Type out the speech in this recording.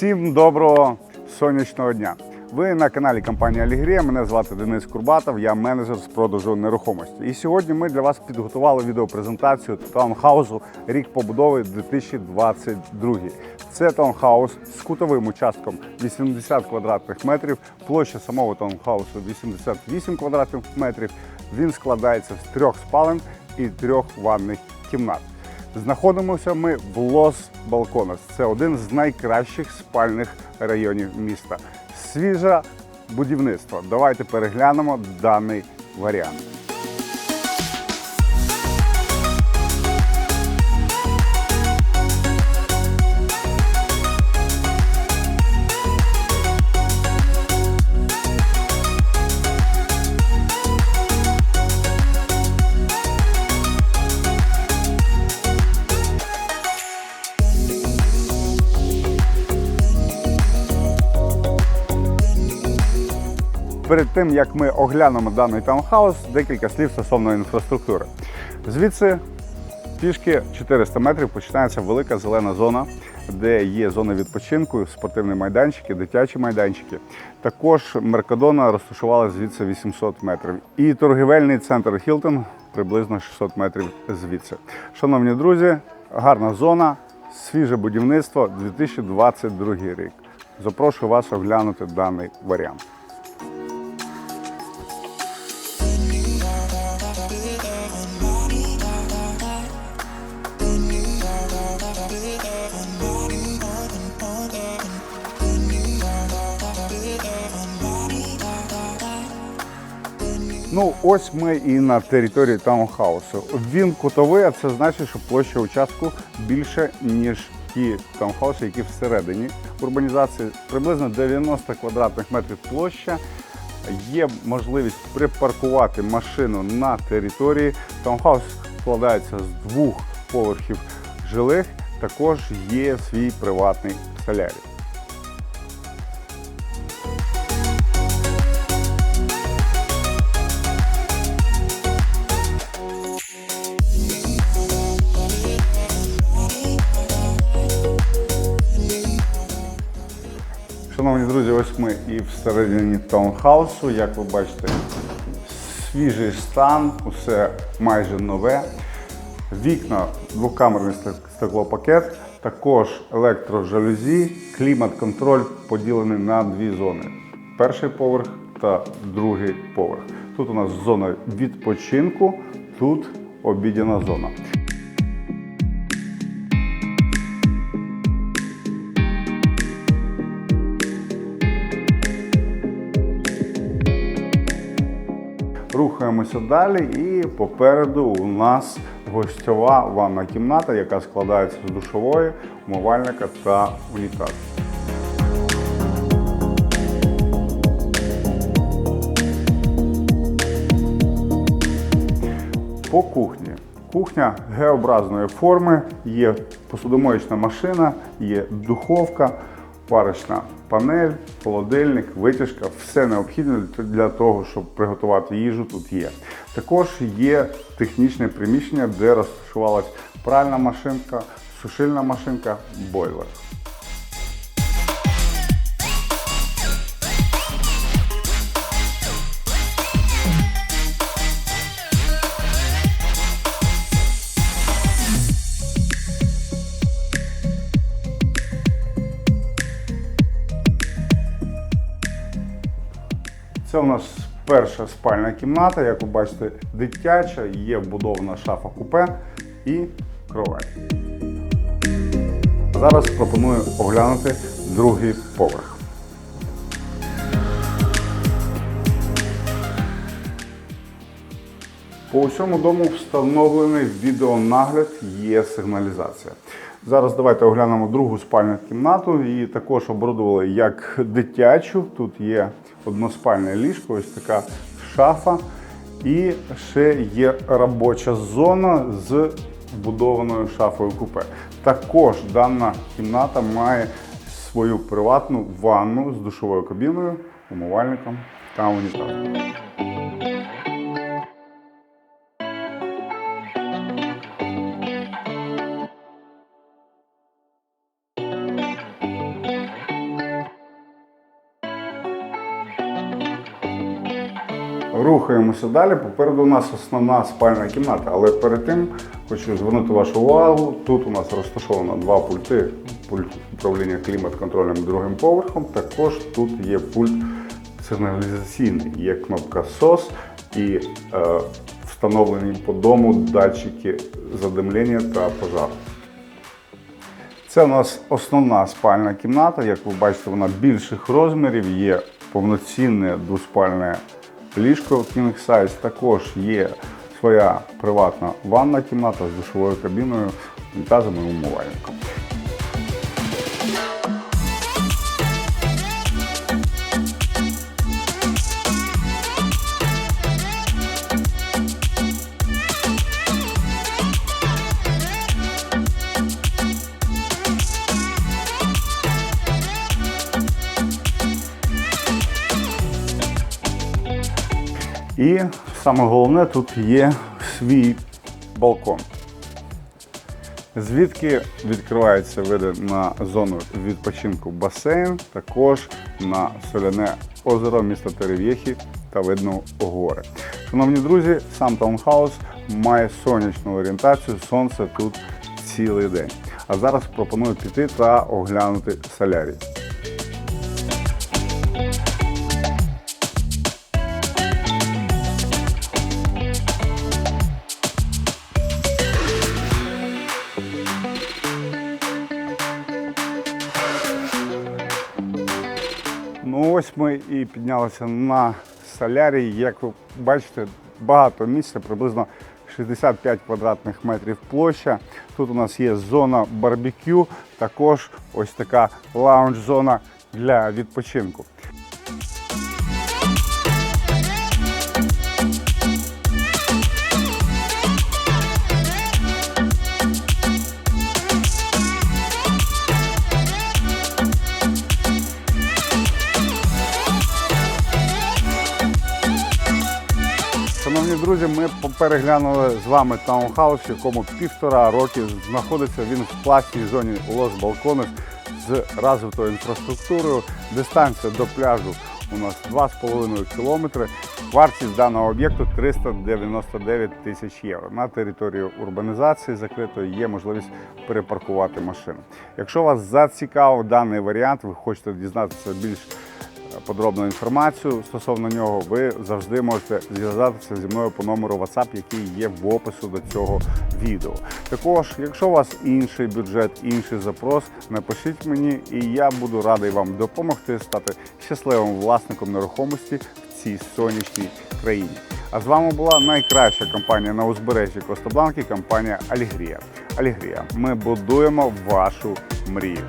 Всім доброго сонячного дня. Ви на каналі компанії Алігрія. Мене звати Денис Курбатов, я менеджер з продажу нерухомості. І сьогодні ми для вас підготували відеопрезентацію таунхаусу рік побудови 2022. Це таунхаус з кутовим участком 80 квадратних метрів, площа самого таунхаусу 88 квадратних метрів. Він складається з трьох спален і трьох ванних кімнат. Знаходимося ми в Лос Балконас. Це один з найкращих спальних районів міста. Свіже будівництво. Давайте переглянемо даний варіант. Перед тим як ми оглянемо даний таунхаус, декілька слів стосовно інфраструктури. Звідси пішки 400 метрів починається велика зелена зона, де є зони відпочинку, спортивні майданчики, дитячі майданчики. Також Меркадона розташувала звідси 800 метрів. І торгівельний центр Хілтон приблизно 600 метрів звідси. Шановні друзі, гарна зона, свіже будівництво 2022 рік. Запрошую вас оглянути даний варіант. Ну, ось ми і на території таунхаусу. Він кутовий, а це значить, що площа участку більше, ніж ті таунхауси, які всередині урбанізації. Приблизно 90 квадратних метрів площа. Є можливість припаркувати машину на території. Таунхаус складається з двох поверхів жилих. Також є свій приватний солярій. Шановні друзі, ось ми і всередині таунхаусу. Як ви бачите, свіжий стан, усе майже нове. Вікна, двокамерний стеклопакет, також електрожалюзі, клімат-контроль поділений на дві зони: перший поверх та другий поверх. Тут у нас зона відпочинку, тут обідяна зона. Рухаємося далі, і попереду у нас гостьова ванна кімната, яка складається з душової, умивальника та унітазу. По кухні. Кухня Г-образної форми, є посудомоєчна машина, є духовка, варочна панель, холодильник, витяжка, все необхідне для того, щоб приготувати їжу, тут є. Також є технічне приміщення, де розташувалась пральна машинка, сушильна машинка, бойлер. Це у нас перша спальна кімната, як ви бачите, дитяча, є вбудована шафа купе і кровать. Зараз пропоную оглянути другий поверх. По усьому дому встановлений відеонагляд, є сигналізація. Зараз давайте оглянемо другу спальну кімнату. Її також оборудували як дитячу. Тут є односпальне ліжко, ось така шафа. І ще є робоча зона з вбудованою шафою купе. Також дана кімната має свою приватну ванну з душовою кабіною, умивальником та унітазом. Рухаємося далі. Попереду у нас основна спальна кімната. Але перед тим хочу звернути вашу увагу. Тут у нас розташовано два пульти. Пульт управління клімат-контролем другим поверхом. Також тут є пульт сигналізаційний. Є кнопка SOS і е, встановлені по дому датчики задимлення та пожару. Це у нас основна спальна кімната. Як ви бачите, вона більших розмірів. Є повноцінне двоспальне ліжко King Size. Також є своя приватна ванна кімната з душовою кабіною, унітазом і умивальником. І саме головне, тут є свій балкон. Звідки відкриваються види на зону відпочинку басейн, також на соляне озеро міста Терев'єхі та видно гори. Шановні друзі, сам таунхаус має сонячну орієнтацію, сонце тут цілий день. А зараз пропоную піти та оглянути солярій. Ось ми і піднялися на солярій. Як ви бачите, багато місця, приблизно 65 квадратних метрів площа. Тут у нас є зона барбекю, також ось така лаунж-зона для відпочинку. Друзі, ми переглянули з вами таунхаус, в якому півтора роки знаходиться він в класній зоні Лос Балконес з розвитою інфраструктурою. Дистанція до пляжу у нас 2,5 кілометри. Вартість даного об'єкту 399 тисяч євро. На території урбанізації закритої є можливість перепаркувати машину. Якщо вас зацікавив даний варіант, ви хочете дізнатися більш подробну інформацію стосовно нього, ви завжди можете зв'язатися зі мною по номеру WhatsApp, який є в опису до цього відео. Також, якщо у вас інший бюджет, інший запрос, напишіть мені, і я буду радий вам допомогти стати щасливим власником нерухомості в цій сонячній країні. А з вами була найкраща компанія на узбережжі Коста-Бланки, компанія Алігрія. Алігрія. Ми будуємо вашу мрію.